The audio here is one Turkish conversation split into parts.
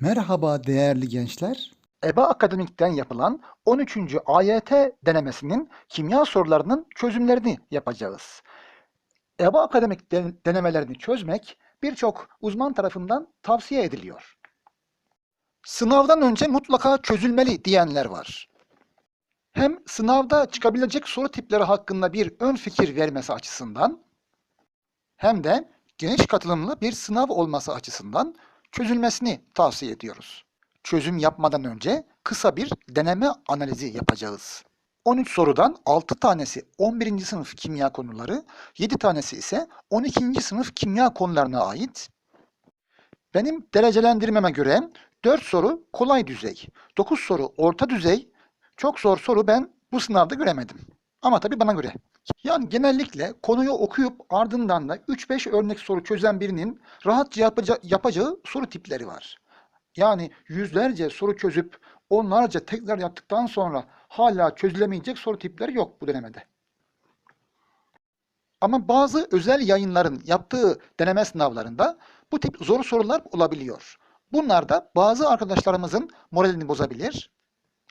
Merhaba değerli gençler. EBA Akademik'ten yapılan 13. AYT denemesinin kimya sorularının çözümlerini yapacağız. EBA Akademik den- denemelerini çözmek birçok uzman tarafından tavsiye ediliyor. Sınavdan önce mutlaka çözülmeli diyenler var. Hem sınavda çıkabilecek soru tipleri hakkında bir ön fikir vermesi açısından hem de geniş katılımlı bir sınav olması açısından çözülmesini tavsiye ediyoruz çözüm yapmadan önce kısa bir deneme analizi yapacağız. 13 sorudan 6 tanesi 11. sınıf kimya konuları, 7 tanesi ise 12. sınıf kimya konularına ait. Benim derecelendirmeme göre 4 soru kolay düzey, 9 soru orta düzey, çok zor soru ben bu sınavda göremedim. Ama tabii bana göre. Yani genellikle konuyu okuyup ardından da 3-5 örnek soru çözen birinin rahatça yapaca- yapacağı soru tipleri var. Yani yüzlerce soru çözüp onlarca tekrar yaptıktan sonra hala çözülemeyecek soru tipleri yok bu denemede. Ama bazı özel yayınların yaptığı deneme sınavlarında bu tip zor sorular olabiliyor. Bunlar da bazı arkadaşlarımızın moralini bozabilir.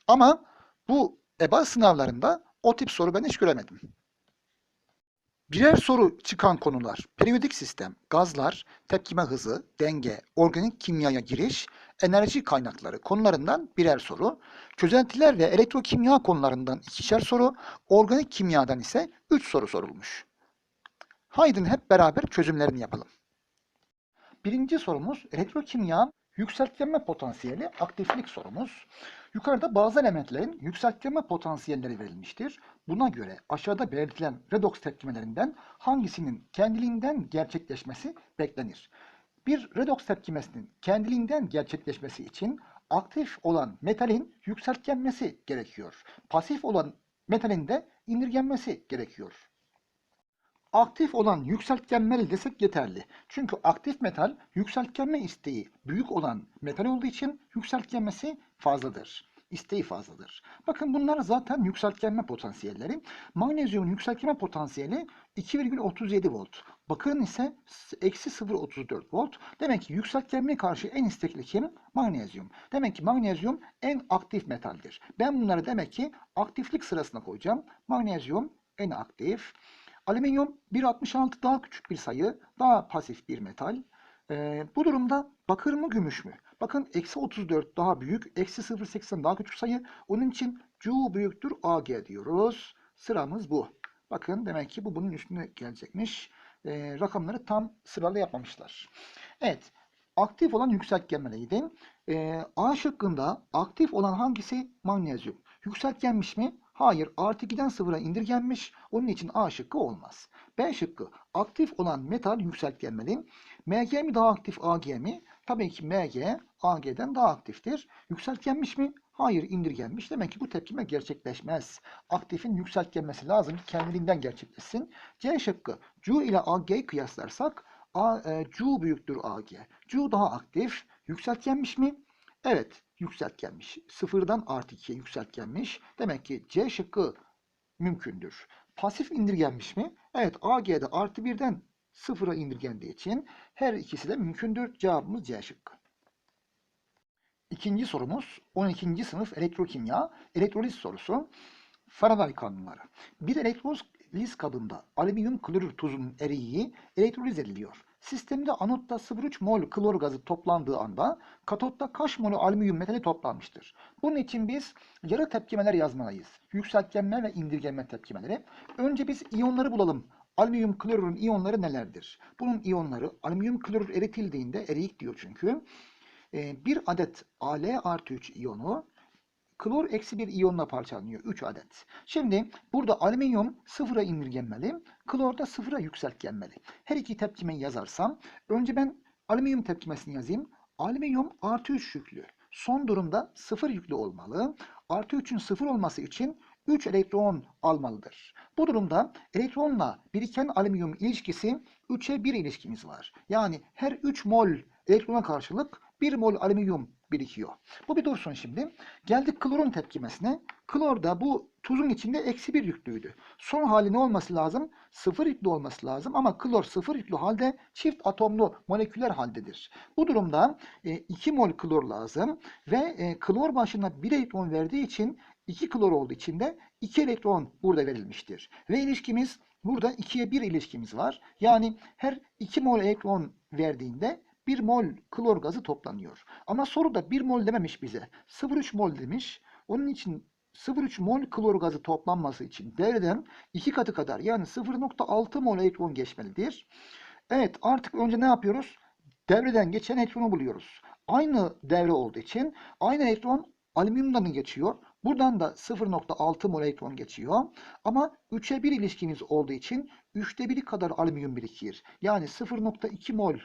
Ama bu EBA sınavlarında o tip soru ben hiç göremedim. Birer soru çıkan konular, periyodik sistem, gazlar, tepkime hızı, denge, organik kimyaya giriş, enerji kaynakları konularından birer soru, çözeltiler ve elektrokimya konularından ikişer soru, organik kimyadan ise üç soru sorulmuş. Haydi hep beraber çözümlerini yapalım. Birinci sorumuz elektrokimya yükseltgenme potansiyeli aktiflik sorumuz. Yukarıda bazı elementlerin yükseltgenme potansiyelleri verilmiştir. Buna göre aşağıda belirtilen redoks tepkimelerinden hangisinin kendiliğinden gerçekleşmesi beklenir? Bir redoks tepkimesinin kendiliğinden gerçekleşmesi için aktif olan metalin yükseltgenmesi gerekiyor. Pasif olan metalin de indirgenmesi gerekiyor. Aktif olan yükseltgenmeli desek yeterli. Çünkü aktif metal yükseltgenme isteği büyük olan metal olduğu için yükseltgenmesi fazladır. İsteği fazladır. Bakın bunlar zaten yükseltgenme potansiyelleri. Magnezyumun yükseltgenme potansiyeli 2,37 volt. Bakırın ise eksi 0,34 volt. Demek ki yükseltgenmeye karşı en istekli kim? Magnezyum. Demek ki magnezyum en aktif metaldir. Ben bunları demek ki aktiflik sırasına koyacağım. Magnezyum en aktif. Alüminyum 1.66 daha küçük bir sayı, daha pasif bir metal. Ee, bu durumda bakır mı gümüş mü? Bakın eksi 34 daha büyük, eksi 0.80 daha küçük sayı. Onun için Cu büyüktür AG diyoruz. Sıramız bu. Bakın demek ki bu bunun üstüne gelecekmiş. Ee, rakamları tam sıralı yapmamışlar. Evet. Aktif olan yükseltgenmeliydi. Ee, A şıkkında aktif olan hangisi? Magnezyum. Yükseltgenmiş mi? Hayır. Artı 2'den sıfıra indirgenmiş. Onun için A şıkkı olmaz. B şıkkı. Aktif olan metal yükseltgenmeli. Mg mi daha aktif Ag mi? Tabii ki Mg Ag'den daha aktiftir. Yükseltgenmiş mi? Hayır indirgenmiş. Demek ki bu tepkime gerçekleşmez. Aktifin yükseltgenmesi lazım. Kendiliğinden gerçekleşsin. C şıkkı. Cu ile Ag'yi kıyaslarsak A, e, Cu büyüktür Ag. Cu daha aktif. Yükseltgenmiş mi? Evet yükseltgenmiş. Sıfırdan artı 2'ye yükseltgenmiş. Demek ki C şıkkı mümkündür. Pasif indirgenmiş mi? Evet AG'de artı 1'den sıfıra indirgendiği için her ikisi de mümkündür. Cevabımız C şıkkı. İkinci sorumuz 12. sınıf elektrokimya elektroliz sorusu. Faraday kanunları. Bir elektroliz kabında alüminyum klorür tuzunun eriği elektroliz ediliyor. Sistemde anotta 0,3 mol klor gazı toplandığı anda katotta kaç mol alüminyum metali toplanmıştır? Bunun için biz yarı tepkimeler yazmalıyız. Yükseltgenme ve indirgenme tepkimeleri. Önce biz iyonları bulalım. Alüminyum klorürün iyonları nelerdir? Bunun iyonları alüminyum klorür eritildiğinde eriyik diyor çünkü. Ee, bir adet Al artı 3 iyonu klor eksi bir iyonla parçalanıyor. 3 adet. Şimdi burada alüminyum sıfıra indirgenmeli. Klor da sıfıra yükseltgenmeli. Her iki tepkimeyi yazarsam önce ben alüminyum tepkimesini yazayım. Alüminyum artı 3 yüklü. Son durumda sıfır yüklü olmalı. Artı 3'ün sıfır olması için 3 elektron almalıdır. Bu durumda elektronla biriken alüminyum ilişkisi 3'e 1 ilişkimiz var. Yani her 3 mol elektrona karşılık 1 mol alüminyum birikiyor. Bu bir dursun şimdi. Geldik klorun tepkimesine. Klor da bu tuzun içinde eksi bir yüklüydü. Son hali ne olması lazım? Sıfır yüklü olması lazım ama klor sıfır yüklü halde çift atomlu moleküler haldedir. Bu durumda 2 mol klor lazım ve e, klor başına 1 elektron verdiği için 2 klor olduğu için de 2 elektron burada verilmiştir. Ve ilişkimiz burada 2'ye 1 ilişkimiz var. Yani her 2 mol elektron verdiğinde 1 mol klor gazı toplanıyor. Ama soruda 1 mol dememiş bize. 0,3 mol demiş. Onun için 0,3 mol klor gazı toplanması için devreden 2 katı kadar yani 0,6 mol elektron geçmelidir. Evet artık önce ne yapıyoruz? Devreden geçen elektronu buluyoruz. Aynı devre olduğu için aynı elektron alüminyumdan geçiyor. Buradan da 0.6 mol elektron geçiyor. Ama 3'e 1 ilişkimiz olduğu için 3'te 1'i kadar alüminyum birikir. Yani 0.2 mol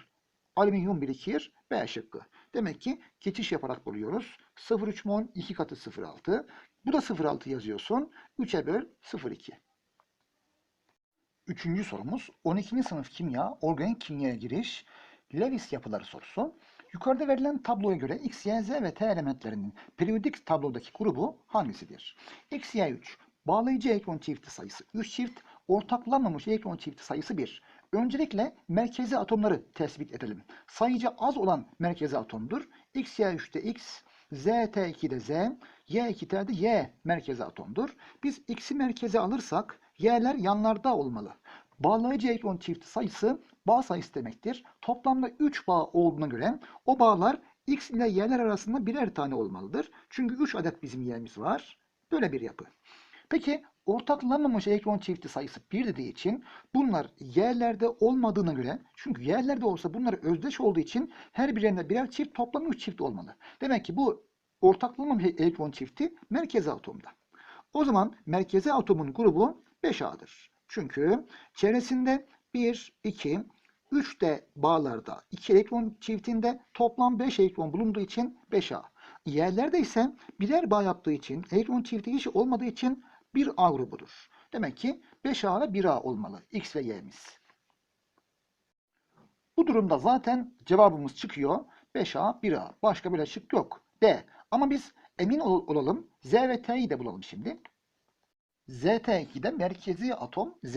alüminyum birikir. B şıkkı. Demek ki geçiş yaparak buluyoruz. 0,3 mol 2 katı 0,6. Bu da 0,6 yazıyorsun. 3'e böl 0,2. Üçüncü sorumuz 12. sınıf kimya, organik kimyaya giriş, Lewis yapıları sorusu. Yukarıda verilen tabloya göre X, Y, Z ve T elementlerinin periyodik tablodaki grubu hangisidir? X, Y 3. Bağlayıcı elektron çifti sayısı 3 çift. Ortaklanmamış elektron çifti sayısı 1. Öncelikle merkezi atomları tespit edelim. Sayıca az olan merkezi atomdur. X, Y 3'te X, Z, T 2'de Z, Y 2'de de Y merkezi atomdur. Biz X'i merkeze alırsak Y'ler yanlarda olmalı. Bağlayıcı elektron çifti sayısı bağ sayısı demektir. Toplamda 3 bağ olduğuna göre o bağlar X ile Y'ler arasında birer tane olmalıdır. Çünkü 3 adet bizim Y'miz var. Böyle bir yapı. Peki ortaklanmamış elektron çifti sayısı 1 dediği için bunlar Y'lerde olmadığına göre çünkü Y'lerde olsa bunlar özdeş olduğu için her birinde birer çift toplam 3 çift olmalı. Demek ki bu ortaklanmamış elektron çifti merkezi atomda. O zaman merkezi atomun grubu 5A'dır. Çünkü çevresinde 1, 2, 3 de bağlarda 2 elektron çiftinde toplam 5 elektron bulunduğu için 5A. Yerlerde ise birer bağ yaptığı için elektron çifti hiç olmadığı için 1A grubudur. Demek ki 5A ve 1A olmalı X ve Y'miz. Bu durumda zaten cevabımız çıkıyor. 5A, 1A. Başka bir şık yok. D. Ama biz emin ol- olalım. Z ve T'yi de bulalım şimdi. ZT2'de merkezi atom Z.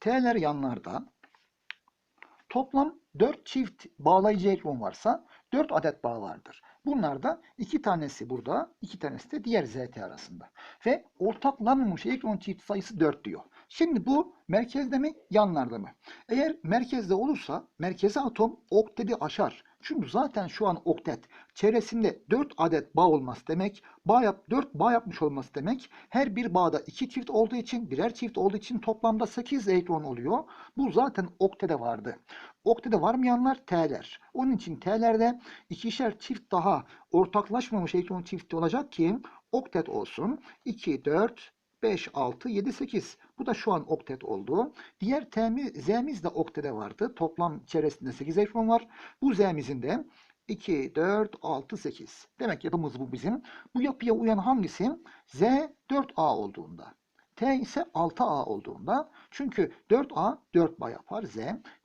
T'ler yanlarda. Toplam 4 çift bağlayıcı elektron varsa 4 adet bağ vardır. Bunlarda 2 tanesi burada, 2 tanesi de diğer ZT arasında. Ve ortaklanmamış elektron çift sayısı 4 diyor. Şimdi bu merkezde mi, yanlarda mı? Eğer merkezde olursa merkezi atom okteti aşar. Çünkü zaten şu an oktet çevresinde 4 adet bağ olması demek, bağ yap, 4 bağ yapmış olması demek. Her bir bağda 2 çift olduğu için, birer çift olduğu için toplamda 8 elektron oluyor. Bu zaten oktede vardı. Oktede varmayanlar T'ler. Onun için T'lerde ikişer çift daha ortaklaşmamış elektron çifti olacak ki oktet olsun. 2, 4, 5, 6, 7, 8. Bu da şu an oktet oldu. Diğer T'miz, Z'miz de oktede vardı. Toplam çevresinde 8 elektron var. Bu Z'mizin de 2, 4, 6, 8. Demek yapımız bu bizim. Bu yapıya uyan hangisi? Z 4A olduğunda. T ise 6A olduğunda. Çünkü 4A 4 bağ yapar Z.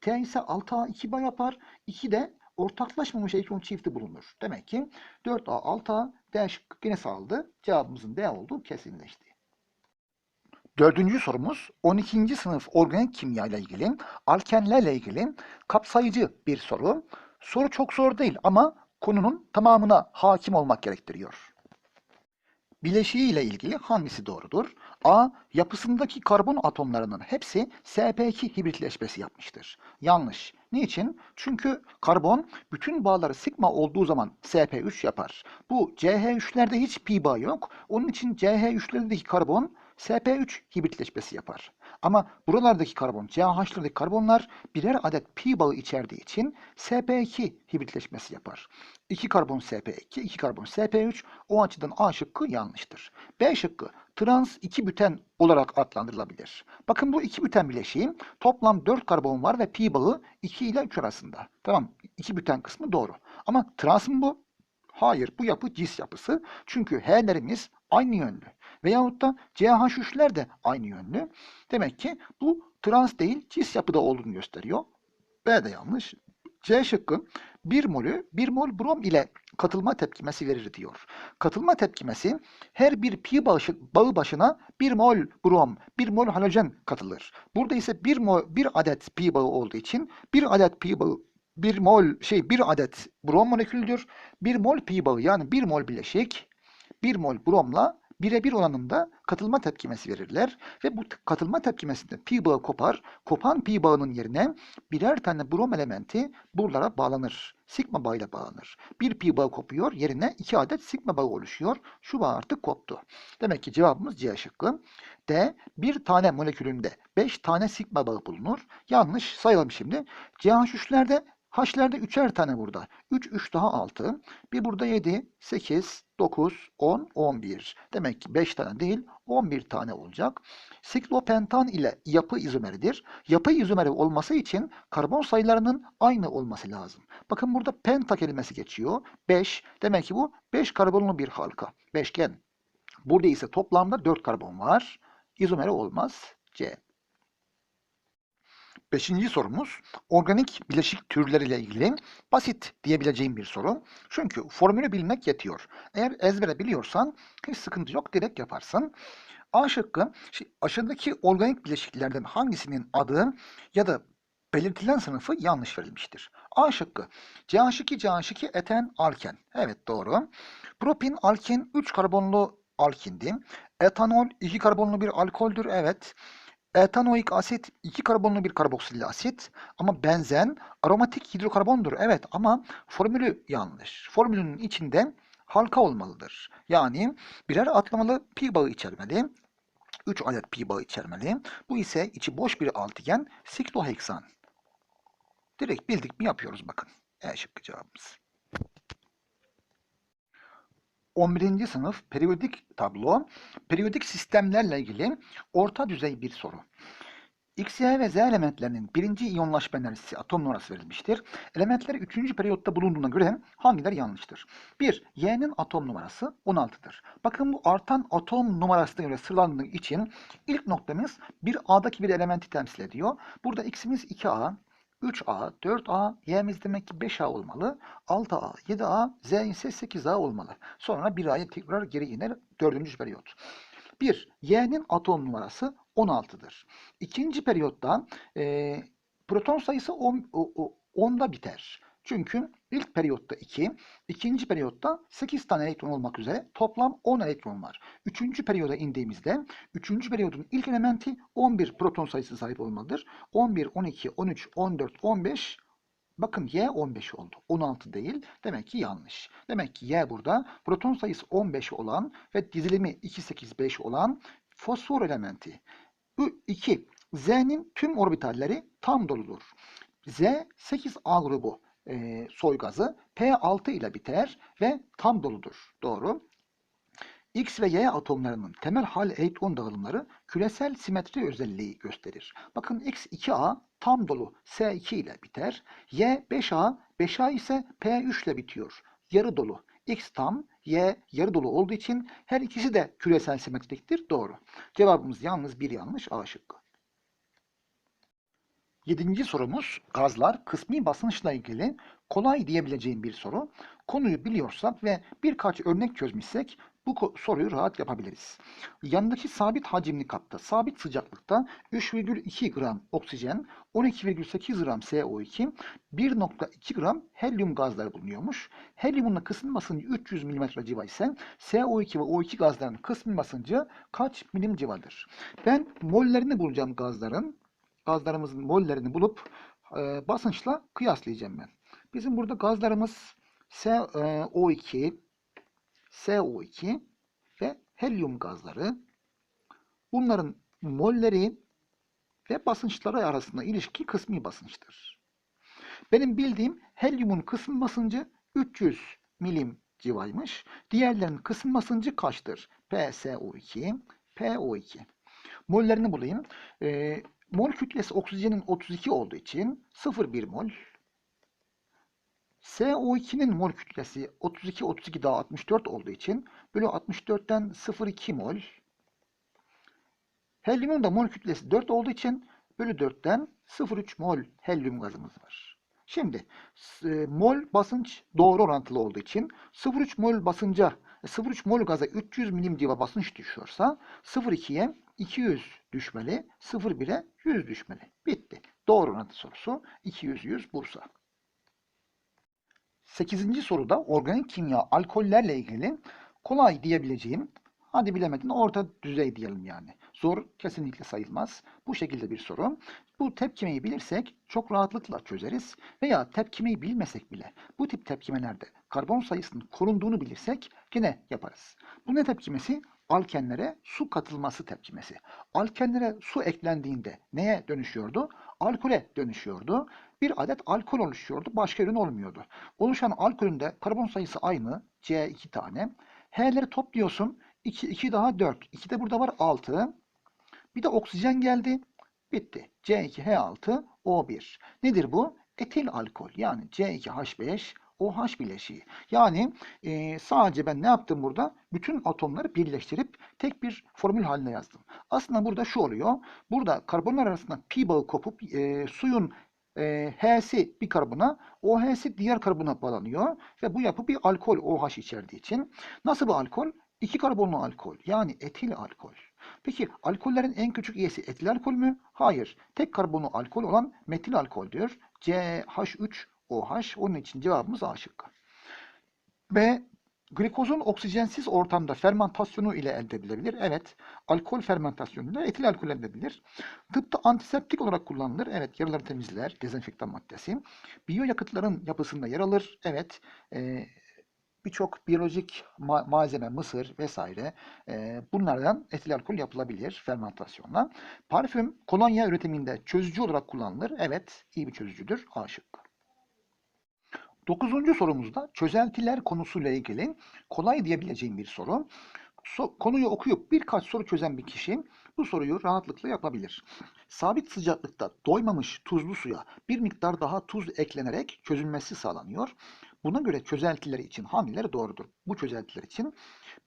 T ise 6A 2 bağ yapar. 2 de ortaklaşmamış elektron çifti bulunur. Demek ki 4A 6A D şıkkı yine sağladı. Cevabımızın D olduğu kesinleşti. Dördüncü sorumuz 12. sınıf organik kimya ile ilgili, alkenlerle ilgili kapsayıcı bir soru. Soru çok zor değil ama konunun tamamına hakim olmak gerektiriyor. Bileşiği ile ilgili hangisi doğrudur? A. Yapısındaki karbon atomlarının hepsi sp2 hibritleşmesi yapmıştır. Yanlış. Niçin? Çünkü karbon bütün bağları sigma olduğu zaman sp3 yapar. Bu CH3'lerde hiç pi bağı yok. Onun için CH3'lerdeki karbon sp3 hibritleşmesi yapar. Ama buralardaki karbon, CH''lardaki karbonlar birer adet pi bağı içerdiği için sp2 hibritleşmesi yapar. 2 karbon sp2, 2 karbon sp3 o açıdan A şıkkı yanlıştır. B şıkkı trans 2 büten olarak adlandırılabilir. Bakın bu 2 büten bileşiği toplam 4 karbon var ve pi bağı 2 ile 3 arasında. Tamam 2 büten kısmı doğru. Ama trans mı bu? Hayır bu yapı cis yapısı. Çünkü H'lerimiz aynı yönlü. Veyahut da CH3'ler de aynı yönlü. Demek ki bu trans değil cis yapıda olduğunu gösteriyor. B de yanlış. C şıkkı 1 molü 1 mol brom ile katılma tepkimesi verir diyor. Katılma tepkimesi her bir pi başı, bağı başına 1 mol brom, 1 mol halojen katılır. Burada ise 1 mol 1 adet pi bağı olduğu için 1 adet pi bağı 1 mol şey 1 adet brom molekülüdür. 1 mol pi bağı yani 1 mol bileşik 1 mol bromla birebir oranında katılma tepkimesi verirler ve bu katılma tepkimesinde pi bağı kopar. Kopan pi bağının yerine birer tane brom elementi buralara bağlanır. Sigma bağıyla bağlanır. Bir pi bağı kopuyor, yerine iki adet sigma bağı oluşuyor. Şu bağ artık koptu. Demek ki cevabımız C şıkkı. D. Bir tane molekülünde 5 tane sigma bağı bulunur. Yanlış sayalım şimdi. CH3'lerde H'lerde üçer tane burada. 3, 3 daha 6. Bir burada 7, 8, 9, 10, 11. Demek ki 5 tane değil 11 tane olacak. Siklopentan ile yapı izomeridir. Yapı izomeri olması için karbon sayılarının aynı olması lazım. Bakın burada penta kelimesi geçiyor. 5. Demek ki bu 5 karbonlu bir halka. Beşgen. Burada ise toplamda 4 karbon var. İzomeri olmaz. C. Beşinci sorumuz organik bileşik türleriyle ilgili basit diyebileceğim bir soru. Çünkü formülü bilmek yetiyor. Eğer ezbere biliyorsan hiç sıkıntı yok direkt yaparsın. A şıkkı aşağıdaki organik bileşiklerden hangisinin adı ya da belirtilen sınıfı yanlış verilmiştir. A şıkkı CH2 CH2 eten alken. Evet doğru. Propin alken 3 karbonlu alkindi. Etanol 2 karbonlu bir alkoldür. Evet. Etanoik asit 2 karbonlu bir karboksil asit ama benzen aromatik hidrokarbondur. Evet ama formülü yanlış. Formülünün içinde halka olmalıdır. Yani birer atlamalı pi bağı içermeli. 3 adet pi bağı içermeli. Bu ise içi boş bir altıgen sikloheksan. Direkt bildik mi yapıyoruz bakın. E şıkkı cevabımız. 11. sınıf periyodik tablo, periyodik sistemlerle ilgili orta düzey bir soru. X, Y ve Z elementlerinin birinci iyonlaşma enerjisi atom numarası verilmiştir. Elementler 3. periyotta bulunduğuna göre hangileri yanlıştır? 1. Y'nin atom numarası 16'dır. Bakın bu artan atom numarasına göre sıralandığı için ilk noktamız bir A'daki bir elementi temsil ediyor. Burada X'imiz 2A, 3A, 4A, Y'miz demek ki 5A olmalı. 6A, 7A, Z ise 8A olmalı. Sonra 1A'ya tekrar geri iner 4. periyot. 1. Y'nin atom numarası 16'dır. İkinci periyotta e, proton sayısı 10, o- o- 10'da biter. Çünkü ilk periyotta 2, ikinci periyotta 8 tane elektron olmak üzere toplam 10 elektron var. Üçüncü periyoda indiğimizde üçüncü periyodun ilk elementi 11 proton sayısı sahip olmalıdır. 11, 12, 13, 14, 15 Bakın Y 15 oldu. 16 değil. Demek ki yanlış. Demek ki Y burada proton sayısı 15 olan ve dizilimi 2, 8, 5 olan fosfor elementi. 2. Z'nin tüm orbitalleri tam doludur. Z 8A grubu e, soy gazı P6 ile biter ve tam doludur. Doğru. X ve Y atomlarının temel hal elektron dağılımları küresel simetri özelliği gösterir. Bakın X 2A tam dolu S2 ile biter. Y 5A, 5A ise P3 ile bitiyor. Yarı dolu. X tam, Y yarı dolu olduğu için her ikisi de küresel simetriktir. Doğru. Cevabımız yalnız bir yanlış A şıkkı. Yedinci sorumuz gazlar kısmi basınçla ilgili kolay diyebileceğim bir soru. Konuyu biliyorsak ve birkaç örnek çözmüşsek bu soruyu rahat yapabiliriz. Yanındaki sabit hacimli kapta, sabit sıcaklıkta 3,2 gram oksijen, 12,8 gram CO2, 1,2 gram helyum gazları bulunuyormuş. Helyumun kısmi basıncı 300 mm civa ise CO2 ve O2 gazlarının kısmi basıncı kaç milim civadır? Ben mollerini bulacağım gazların. Gazlarımızın mollerini bulup e, basınçla kıyaslayacağım ben. Bizim burada gazlarımız CO2, CO2 ve helyum gazları. Bunların molleri ve basınçları arasında ilişki kısmi basınçtır. Benim bildiğim helyumun kısmi basıncı 300 milim civaymış. Diğerlerinin kısmi basıncı kaçtır? PSO2, PO2. Mollerini bulayım. Ee, mol kütlesi oksijenin 32 olduğu için 0,1 mol. CO2'nin mol kütlesi 32 32 daha 64 olduğu için bölü 64'ten 0,2 mol. Helyumun da mol kütlesi 4 olduğu için bölü 4'ten 0,3 mol helyum gazımız var. Şimdi e, mol basınç doğru orantılı olduğu için 0,3 mol basınca 0,3 mol gaza 300 milim civa basınç düşüyorsa 0,2'ye 200 düşmeli, 0,1'e 100 düşmeli. Bitti. Doğru sorusu 200 100 Bursa. 8. soruda organik kimya alkollerle ilgili kolay diyebileceğim hadi bilemedin orta düzey diyelim yani. Zor kesinlikle sayılmaz. Bu şekilde bir soru. Bu tepkimeyi bilirsek çok rahatlıkla çözeriz veya tepkimeyi bilmesek bile bu tip tepkimelerde karbon sayısının korunduğunu bilirsek gene yaparız. Bu ne tepkimesi? Alkenlere su katılması tepkimesi. Alkenlere su eklendiğinde neye dönüşüyordu? Alkole dönüşüyordu. Bir adet alkol oluşuyordu, başka ürün olmuyordu. Oluşan alkolün de karbon sayısı aynı, C2 tane. H'leri topluyorsun, 2, 2 daha 4, 2 de burada var 6. Bir de oksijen geldi, bitti. C2H6, O1. Nedir bu? Etil alkol yani C2H5, OH bileşiği. Yani e, sadece ben ne yaptım burada? Bütün atomları birleştirip tek bir formül haline yazdım. Aslında burada şu oluyor. Burada karbonlar arasında pi bağı kopup e, suyun e, H'si bir karbona, OH'si diğer karbona bağlanıyor ve bu yapı bir alkol OH içerdiği için. Nasıl bir alkol? İki karbonlu alkol yani etil alkol. Peki alkollerin en küçük üyesi etil alkol mü? Hayır. Tek karbonlu alkol olan metil alkoldür. CH3OH. Onun için cevabımız A şıkkı. B. Glikozun oksijensiz ortamda fermentasyonu ile elde edilebilir. Evet. Alkol fermentasyonuyla etil alkol elde edilir. Tıpta antiseptik olarak kullanılır. Evet. Yaraları temizler. Dezenfektan maddesi. Biyoyakıtların yapısında yer alır. Evet. Ee, Birçok biyolojik ma- malzeme, mısır vesaire e, bunlardan etil alkol yapılabilir fermentasyonla. Parfüm kolonya üretiminde çözücü olarak kullanılır. Evet, iyi bir çözücüdür. A şıkkı. Dokuzuncu sorumuzda çözeltiler konusuyla ilgili kolay diyebileceğim bir soru. So- konuyu okuyup birkaç soru çözen bir kişi bu soruyu rahatlıkla yapabilir. Sabit sıcaklıkta doymamış tuzlu suya bir miktar daha tuz eklenerek çözülmesi sağlanıyor. Buna göre çözeltiler için hangileri doğrudur? Bu çözeltiler için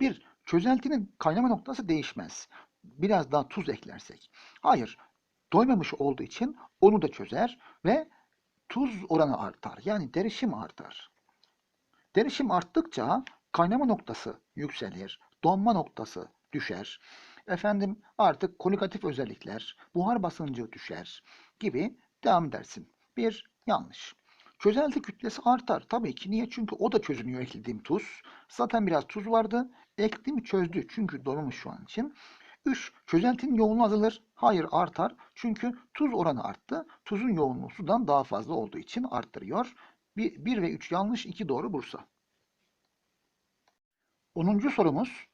bir çözeltinin kaynama noktası değişmez. Biraz daha tuz eklersek. Hayır, doymamış olduğu için onu da çözer ve tuz oranı artar. Yani derişim artar. Derişim arttıkça kaynama noktası yükselir, donma noktası düşer. Efendim artık kolikatif özellikler, buhar basıncı düşer gibi devam edersin. Bir, yanlış. Çözelti kütlesi artar. Tabii ki niye? Çünkü o da çözünüyor eklediğim tuz. Zaten biraz tuz vardı. Eklediğimi çözdü. Çünkü donmuş şu an için. 3. Çözeltinin yoğunluğu azalır. Hayır artar. Çünkü tuz oranı arttı. Tuzun yoğunluğu sudan daha fazla olduğu için arttırıyor. 1 ve 3 yanlış, 2 doğru Bursa. 10. sorumuz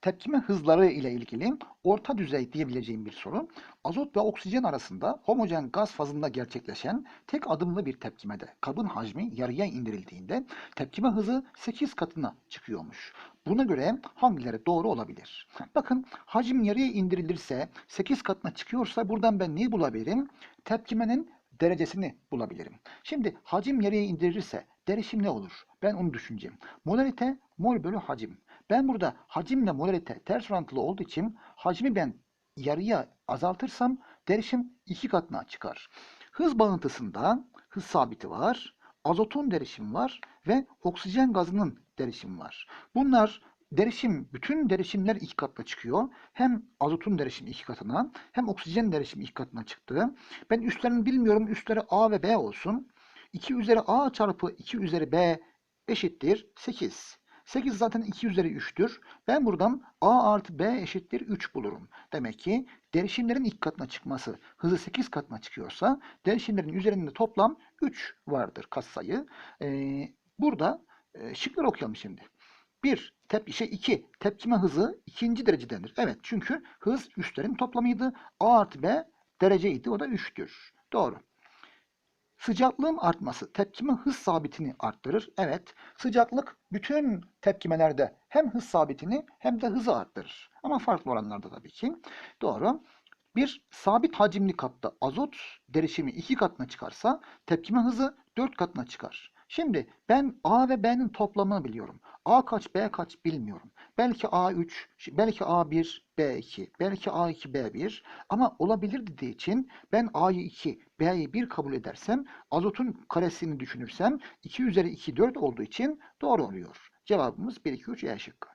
tepkime hızları ile ilgili orta düzey diyebileceğim bir soru. Azot ve oksijen arasında homojen gaz fazında gerçekleşen tek adımlı bir tepkimede kabın hacmi yarıya indirildiğinde tepkime hızı 8 katına çıkıyormuş. Buna göre hangileri doğru olabilir? Bakın hacim yarıya indirilirse 8 katına çıkıyorsa buradan ben neyi bulabilirim? Tepkimenin derecesini bulabilirim. Şimdi hacim yarıya indirilirse derişim ne olur? Ben onu düşüneceğim. Molarite mol bölü hacim. Ben burada hacimle molarite ters orantılı olduğu için hacmi ben yarıya azaltırsam derişim iki katına çıkar. Hız bağıntısında hız sabiti var, azotun derişimi var ve oksijen gazının derişimi var. Bunlar derişim, bütün derişimler iki katına çıkıyor. Hem azotun derişimi iki katına hem oksijen derişimi iki katına çıktı. Ben üstlerini bilmiyorum. Üstleri A ve B olsun. 2 üzeri A çarpı 2 üzeri B eşittir 8. 8 zaten 2 üzeri 3'tür. Ben buradan A artı B eşittir 3 bulurum. Demek ki derişimlerin ilk katına çıkması hızı 8 katına çıkıyorsa derişimlerin üzerinde toplam 3 vardır katsayı. Ee, burada e, şıkları okuyalım şimdi. 1. Tep şey 2. Tepkime hızı ikinci derecedendir. Evet çünkü hız üstlerin toplamıydı. A artı B dereceydi. O da 3'tür. Doğru. Sıcaklığın artması tepkime hız sabitini arttırır. Evet, sıcaklık bütün tepkimelerde hem hız sabitini hem de hızı arttırır. Ama farklı oranlarda tabii ki. Doğru. Bir sabit hacimli kapta azot derişimi iki katına çıkarsa tepkime hızı dört katına çıkar. Şimdi ben A ve B'nin toplamını biliyorum. A kaç, B kaç bilmiyorum. Belki A3, belki A1, B2, belki A2, B1 ama olabilir dediği için ben A'yı 2, B'yi 1 kabul edersem azotun karesini düşünürsem 2 üzeri 2 4 olduğu için doğru oluyor. Cevabımız 1, 2, 3 E şıkkı.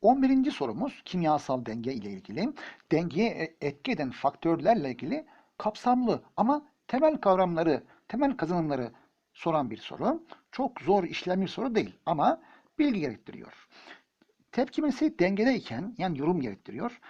11. sorumuz kimyasal denge ile ilgili. Dengeye etki eden faktörlerle ilgili kapsamlı ama temel kavramları, temel kazanımları soran bir soru. Çok zor işlem bir soru değil ama bilgi gerektiriyor. Tepkimesi dengedeyken yani yorum gerektiriyor.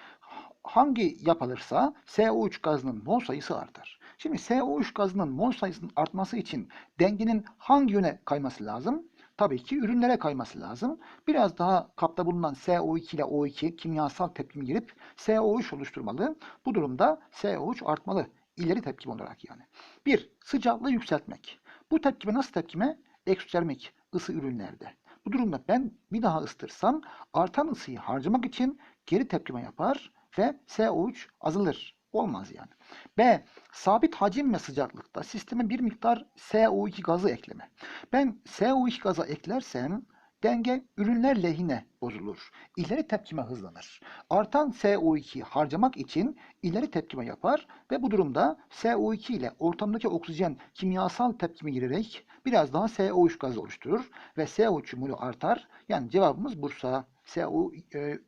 Hangi yapılırsa CO3 gazının mol sayısı artar. Şimdi CO3 gazının mol sayısının artması için dengenin hangi yöne kayması lazım? Tabii ki ürünlere kayması lazım. Biraz daha kapta bulunan CO2 ile O2 kimyasal tepkime girip CO3 oluşturmalı. Bu durumda CO3 artmalı. İleri tepkime olarak yani. Bir, sıcaklığı yükseltmek. Bu tepkime nasıl tepkime? Eksotermik ısı ürünlerde. Bu durumda ben bir daha ısıtırsam artan ısıyı harcamak için geri tepkime yapar ve CO3 azalır. Olmaz yani. B. Sabit hacim ve sıcaklıkta sisteme bir miktar CO2 gazı ekleme. Ben CO2 gazı eklersem denge ürünler lehine bozulur. İleri tepkime hızlanır. Artan CO2 harcamak için ileri tepkime yapar ve bu durumda CO2 ile ortamdaki oksijen kimyasal tepkime girerek biraz daha CO3 gazı oluşturur ve CO3 molü artar. Yani cevabımız Bursa. CO e,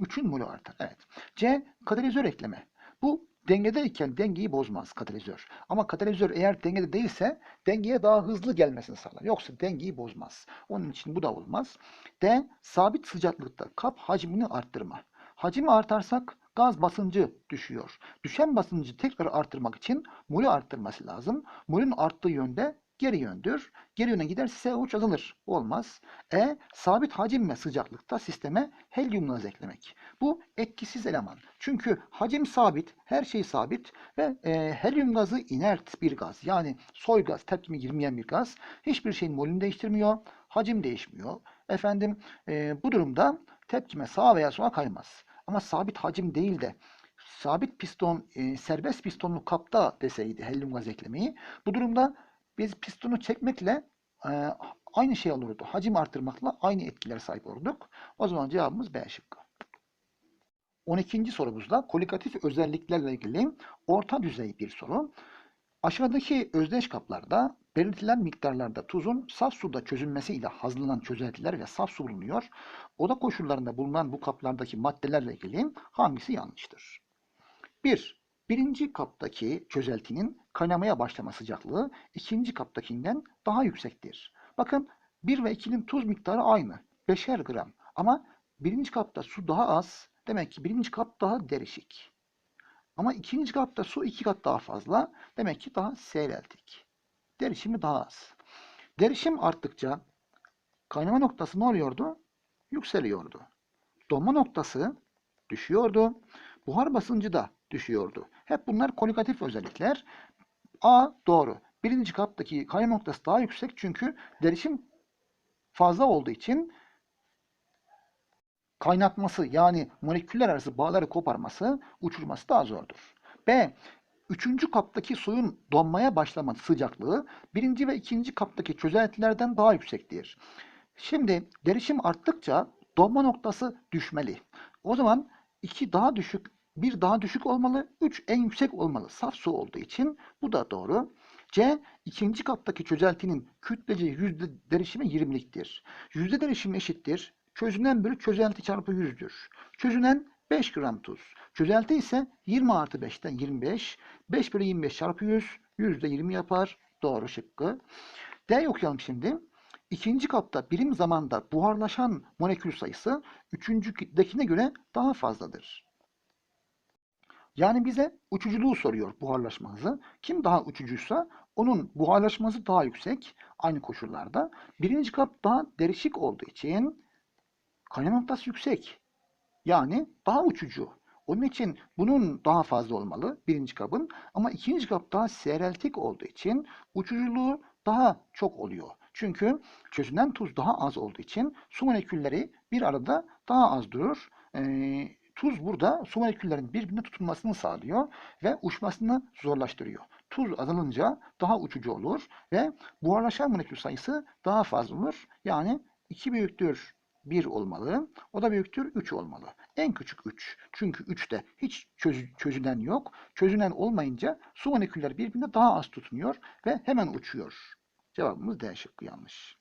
3'ün molü artar. Evet. C. Katalizör ekleme. Bu dengedeyken dengeyi bozmaz katalizör. Ama katalizör eğer dengede değilse dengeye daha hızlı gelmesini sağlar. Yoksa dengeyi bozmaz. Onun için bu da olmaz. D. Sabit sıcaklıkta kap hacmini arttırma. Hacmi artarsak gaz basıncı düşüyor. Düşen basıncı tekrar arttırmak için molü arttırması lazım. Molün arttığı yönde geri yöndür. Geri yöne giderse CO3 azalır. Olmaz. E. Sabit hacim ve sıcaklıkta sisteme helyum gazı eklemek. Bu etkisiz eleman. Çünkü hacim sabit, her şey sabit ve e, helyum gazı inert bir gaz. Yani soy gaz, tepkime girmeyen bir gaz. Hiçbir şeyin molünü değiştirmiyor. Hacim değişmiyor. Efendim e, bu durumda tepkime sağa veya sola kaymaz. Ama sabit hacim değil de sabit piston, e, serbest pistonlu kapta deseydi helyum gaz eklemeyi. Bu durumda biz pistonu çekmekle e, aynı şey olurdu. Hacim arttırmakla aynı etkiler sahip olurduk. O zaman cevabımız B şıkkı. 12. sorumuzda kolikatif özelliklerle ilgili orta düzey bir soru. Aşağıdaki özdeş kaplarda belirtilen miktarlarda tuzun saf suda çözünmesi ile hazırlanan çözeltiler ve saf su bulunuyor. Oda koşullarında bulunan bu kaplardaki maddelerle ilgili hangisi yanlıştır? 1. Birinci kaptaki çözeltinin kaynamaya başlama sıcaklığı ikinci kaptakinden daha yüksektir. Bakın 1 ve 2'nin tuz miktarı aynı. 5'er gram. Ama birinci kapta su daha az. Demek ki birinci kap daha derişik. Ama ikinci kapta su iki kat daha fazla. Demek ki daha seyreltik. Derişimi daha az. Derişim arttıkça kaynama noktası ne oluyordu? Yükseliyordu. Donma noktası düşüyordu. Buhar basıncı da düşüyordu. Hep bunlar kolikatif özellikler. A doğru. Birinci kaptaki kaynama noktası daha yüksek çünkü derişim fazla olduğu için kaynatması yani moleküller arası bağları koparması, uçurması daha zordur. B. Üçüncü kaptaki suyun donmaya başlama sıcaklığı birinci ve ikinci kaptaki çözeltilerden daha yüksektir. Şimdi derişim arttıkça donma noktası düşmeli. O zaman iki daha düşük, bir daha düşük olmalı, üç en yüksek olmalı. Saf su olduğu için bu da doğru. C. ikinci kaptaki çözeltinin kütlece yüzde derişimi 20'liktir. Yüzde derişimi eşittir. Çözünen bölü çözelti çarpı 100'dür. Çözünen 5 gram tuz. Çözelti ise 20 artı 5'ten 25. 5 bölü 25 çarpı 100. Yüzde 20 yapar. Doğru şıkkı. D okuyalım şimdi. İkinci kapta birim zamanda buharlaşan molekül sayısı üçüncüdekine göre daha fazladır. Yani bize uçuculuğu soruyor buharlaşma hızı. Kim daha uçucuysa onun buharlaşma hızı daha yüksek aynı koşullarda. Birinci kap daha derişik olduğu için kaynama noktası yüksek. Yani daha uçucu. Onun için bunun daha fazla olmalı birinci kabın ama ikinci kap daha seyreltik olduğu için uçuculuğu daha çok oluyor. Çünkü çözünen tuz daha az olduğu için su molekülleri bir arada daha az durur. Ee, tuz burada su moleküllerinin birbirine tutunmasını sağlıyor ve uçmasını zorlaştırıyor. tuz azalınca daha uçucu olur ve buharlaşan molekül sayısı daha fazla olur. Yani 2 büyüktür 1 olmalı. O da büyüktür 3 olmalı. En küçük 3. Çünkü 3'te hiç çöz, çözünen yok. Çözünen olmayınca su molekülleri birbirine daha az tutunuyor ve hemen uçuyor. Cevabımız D şıkkı yanlış.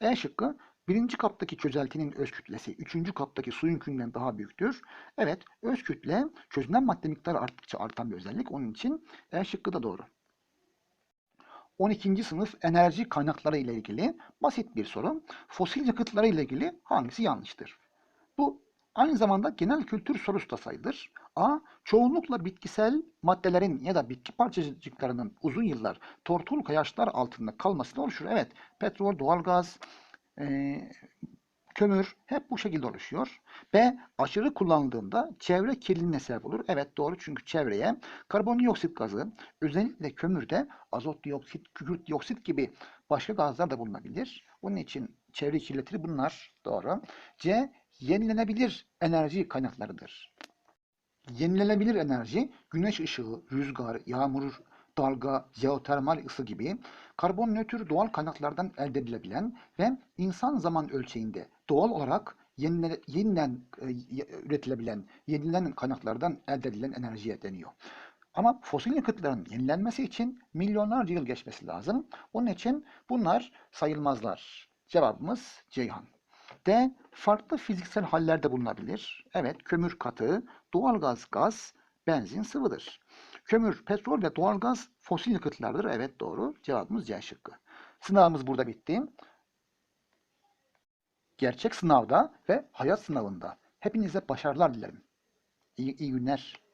E şıkkı birinci kaptaki çözeltinin öz kütlesi üçüncü kaptaki suyun kütlesinden daha büyüktür. Evet öz kütle çözünen madde miktarı arttıkça artan bir özellik. Onun için E şıkkı da doğru. 12. sınıf enerji kaynakları ile ilgili basit bir soru. Fosil yakıtları ile ilgili hangisi yanlıştır? Bu aynı zamanda genel kültür sorusu da sayılır. A. Çoğunlukla bitkisel maddelerin ya da bitki parçacıklarının uzun yıllar tortul kayaçlar altında kalmasıyla oluşur. Evet, petrol, doğalgaz, eee, kömür hep bu şekilde oluşuyor. B. Aşırı kullanıldığında çevre kirliliğine sebep olur. Evet doğru çünkü çevreye karbondioksit gazı, özellikle kömürde azot dioksit, kükürt dioksit gibi başka gazlar da bulunabilir. Onun için çevre kirletir bunlar. Doğru. C. Yenilenebilir enerji kaynaklarıdır. Yenilenebilir enerji, güneş ışığı, rüzgar, yağmur, dalga, jeotermal ısı gibi karbon nötr doğal kaynaklardan elde edilebilen ve insan zaman ölçeğinde doğal olarak yenile, yeniden e, üretilebilen, yenilen kaynaklardan elde edilen enerjiye deniyor. Ama fosil yakıtların yenilenmesi için milyonlarca yıl geçmesi lazım. Onun için bunlar sayılmazlar. Cevabımız Ceyhan. D. Farklı fiziksel hallerde bulunabilir. Evet, kömür katı, doğalgaz gaz, benzin sıvıdır. Kömür, petrol ve doğalgaz fosil yakıtlardır. Evet doğru. Cevabımız C şıkkı. Sınavımız burada bitti. Gerçek sınavda ve hayat sınavında hepinize başarılar dilerim. İyi, iyi günler.